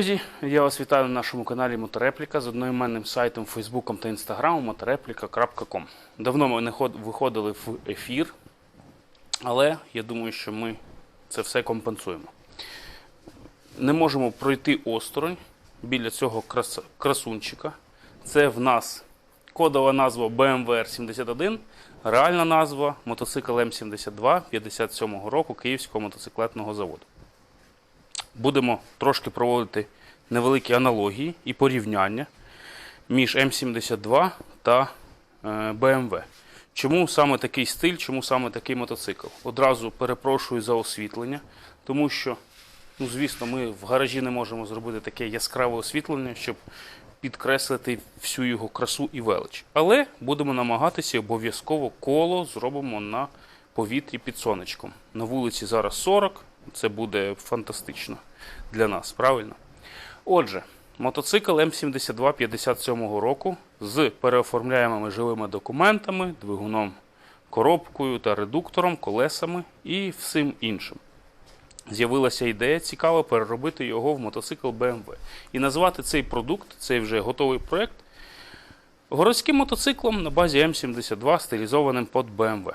Друзі, я вас вітаю на нашому каналі Моторепліка з одноіменним сайтом, Фейсбуком та Інстаграмом motoreplika.com. Давно ми не виходили в ефір, але я думаю, що ми це все компенсуємо. Не можемо пройти осторонь біля цього крас- красунчика. Це в нас кодова назва BMW R71, реальна назва мотоцикл М72 57-го року Київського мотоциклетного заводу будемо трошки проводити невеликі аналогії і порівняння між М72 та е, BMW. Чому саме такий стиль, чому саме такий мотоцикл? Одразу перепрошую за освітлення, тому що, ну, звісно, ми в гаражі не можемо зробити таке яскраве освітлення, щоб підкреслити всю його красу і велич. Але будемо намагатися обов'язково коло зробимо на повітрі під сонечком. На вулиці зараз 40, це буде фантастично для нас, правильно? Отже, мотоцикл М72 57 року з переоформляємими живими документами, двигуном, коробкою та редуктором, колесами і всім іншим. З'явилася ідея цікаво переробити його в мотоцикл BMW. І назвати цей продукт, цей вже готовий проєкт, городським мотоциклом на базі М72 стилізованим під BMW.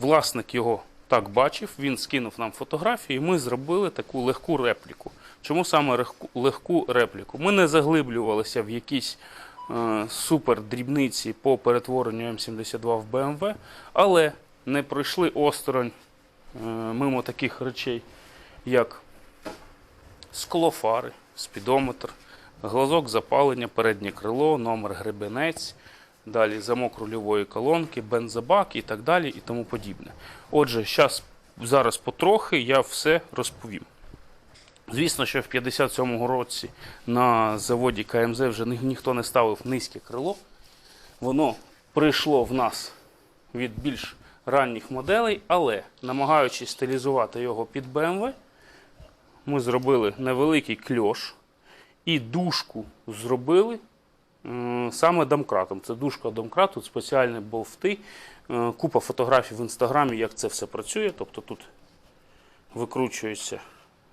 Власник його так бачив, він скинув нам фотографії, і ми зробили таку легку репліку. Чому саме легку, репліку? Ми не заглиблювалися в якісь е, супер дрібниці по перетворенню М72 в BMW, але не пройшли осторонь е, мимо таких речей, як склофари, спідометр, глазок запалення, переднє крило, номер гребенець, далі замок рульової колонки, бензобак і так далі і тому подібне. Отже, зараз потрохи я все розповім. Звісно, що в 57-му році на заводі КМЗ вже ні- ніхто не ставив низьке крило. Воно прийшло в нас від більш ранніх моделей, але намагаючись стилізувати його під BMW, ми зробили невеликий кльош і дужку зробили саме домкратом. Це дужка домкрат, тут спеціальні болти, е, купа фотографій в інстаграмі, як це все працює. Тобто тут викручується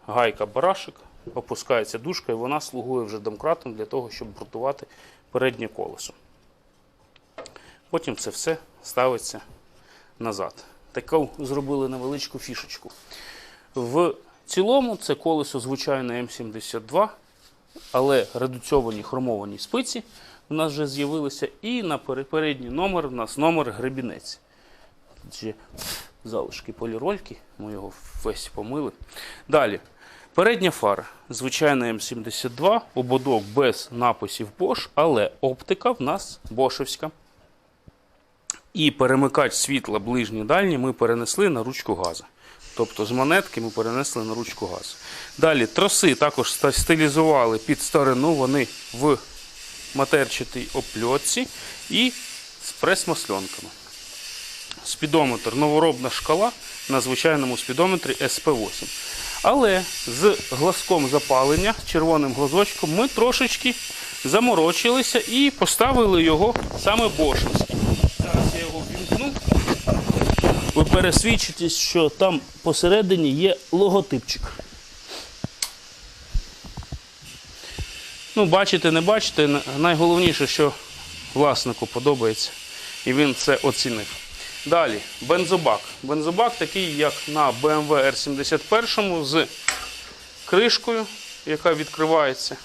гайка барашек, опускається дужка, і вона слугує вже домкратом для того, щоб брутувати переднє колесо. Потім це все ставиться назад. Таку зробили невеличку фішечку. В цілому це колесо звичайне М72, але редуцьовані хромовані спиці в нас вже з'явилися. І на передній номер в нас номер гребінець. Залишки полірольки, ми його весь помили. Далі. Передня фара, звичайна М72, ободок без написів Bosch, але оптика в нас бошевська. І перемикач світла ближній дальній ми перенесли на ручку газу. Тобто з монетки ми перенесли на ручку газу. Далі троси також стилізували під старину, вони в матерчатій опльотці і з прес-масленками. Спідометр новоробна шкала на звичайному спідометрі SP8. Але з глазком запалення, червоним глазочком, ми трошечки заморочилися і поставили його саме бошевський. Зараз я його ввімкну. Ви пересвідчитесь, що там посередині є логотипчик. Ну, бачите, не бачите. Найголовніше, що власнику подобається. І він це оцінив. Далі, бензобак. Бензобак такий, як на BMW R71 з кришкою, яка відкривається.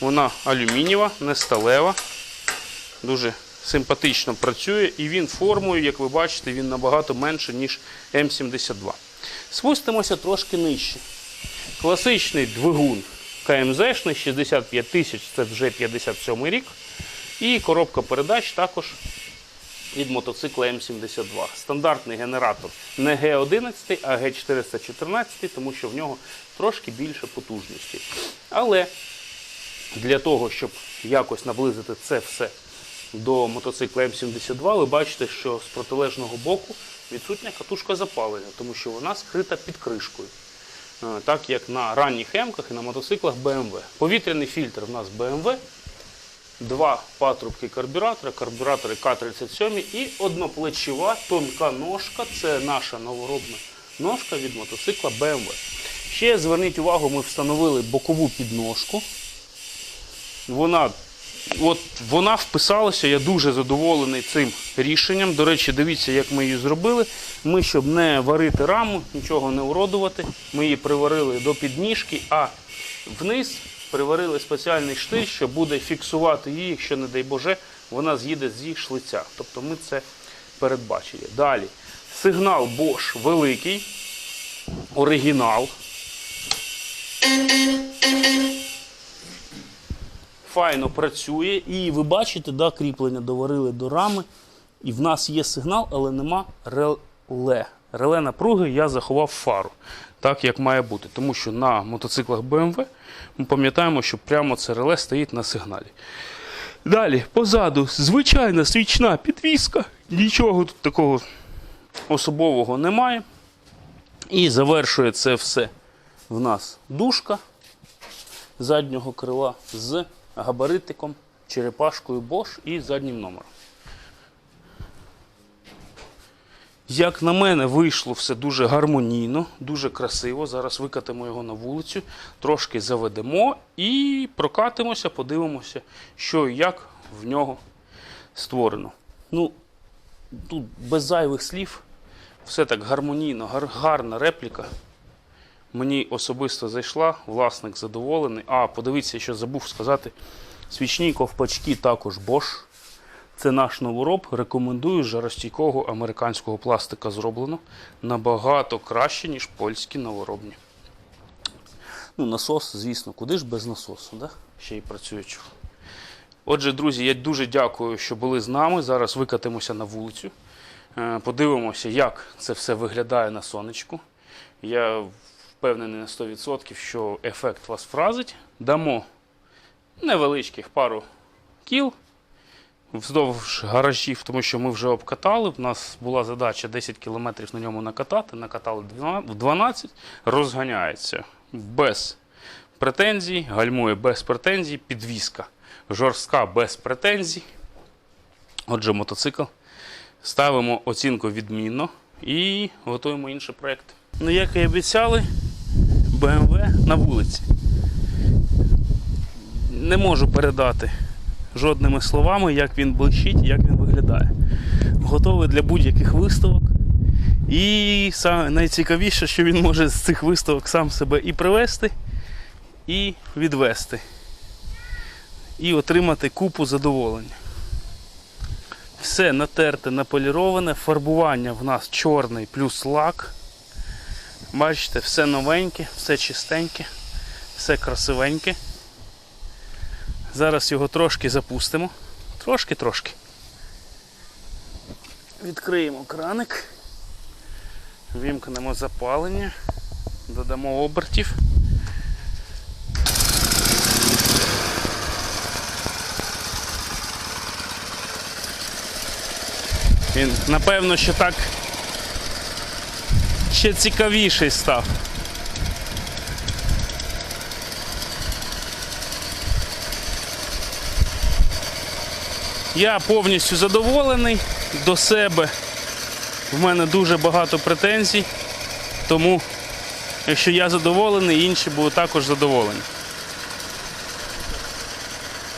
Вона алюмінієва, не сталева. Дуже симпатично працює і він формою, як ви бачите, він набагато менше, ніж М72. Спустимося трошки нижче. Класичний двигун КМЗшний 65 тисяч, це вже 57 рік. І коробка передач також від мотоцикла М72. Стандартний генератор не Г11, а Г414, тому що в нього трошки більше потужності. Але для того, щоб якось наблизити це все до мотоцикла М72, ви бачите, що з протилежного боку відсутня катушка запалення, тому що вона скрита під кришкою. Е, Так як на ранніх емках і на мотоциклах BMW. Повітряний фільтр в нас BMW, два патрубки карбюратора, карбюратори К-37 і одноплечова тонка ножка. Це наша новоробна ножка від мотоцикла BMW. Ще зверніть увагу, ми встановили бокову підножку. Вона, от, вона вписалася, я дуже задоволений цим рішенням. До речі, дивіться, як ми її зробили. Ми, щоб не варити раму, нічого не уродувати, ми її приварили до підніжки, а вниз приварили спеціальний штиль, що буде фіксувати її, якщо, не дай Боже, вона з'їде зі шлиця. Тобто ми це передбачили. Далі. Сигнал Bosch великий, оригінал. Файно працює. І ви бачите, да, кріплення доварили до рами. І в нас є сигнал, але нема реле. Реле напруги я заховав фару, так як має бути. Тому що на мотоциклах BMW ми пам'ятаємо, що прямо це реле стоїть на сигналі. Далі, позаду, звичайна свічна підвіска. Нічого тут такого особового немає. І завершує це все в нас дужка заднього крила з габаритиком, черепашкою Bosch і заднім номером. Як на мене, вийшло все дуже гармонійно, дуже красиво. Зараз викатимо його на вулицю, трошки заведемо і прокатимося, подивимося, що і як в нього створено. Ну, тут без зайвих слів, все так гармонійно, гар- гарна репліка. Мені особисто зайшла, власник задоволений. А, подивіться, що забув сказати. Свічні ковпачки також Bosch. Це наш новороб. Рекомендую жаростійкого американського пластика зроблено. Набагато краще, ніж польські новоробні. Ну, насос, звісно, куди ж без насосу, да? ще й працюючого. Отже, друзі, я дуже дякую, що були з нами. Зараз викатимося на вулицю. Е, Подивимося, як це все виглядає на сонечку. Я впевнений на 100%, що ефект вас вразить. Дамо невеличких пару кіл вздовж гаражів, тому що ми вже обкатали. У нас була задача 10 кілометрів на ньому накатати. Накатали 12, розганяється без претензій, гальмує без претензій, підвіска жорстка без претензій. Отже, мотоцикл. Ставимо оцінку відмінно і готуємо інші проекти. Ну, як і обіцяли, BMW на вулиці. Не можу передати жодними словами, як він блищить, як він виглядає. Готовий для будь-яких виставок. І найцікавіше, що він може з цих виставок сам себе і привезти, і відвести. І отримати купу задоволення. Все натерте, наполіроване, фарбування в нас чорний плюс лак. Бачите, все новеньке, все чистеньке, все красивеньке. Зараз його трошки запустимо. Трошки-трошки. Відкриємо краник, вімкнемо запалення, додамо обертів. Він, напевно, що так ще цікавіший став. Я повністю задоволений до себе. В мене дуже багато претензій, тому якщо я задоволений, інші будуть також задоволені.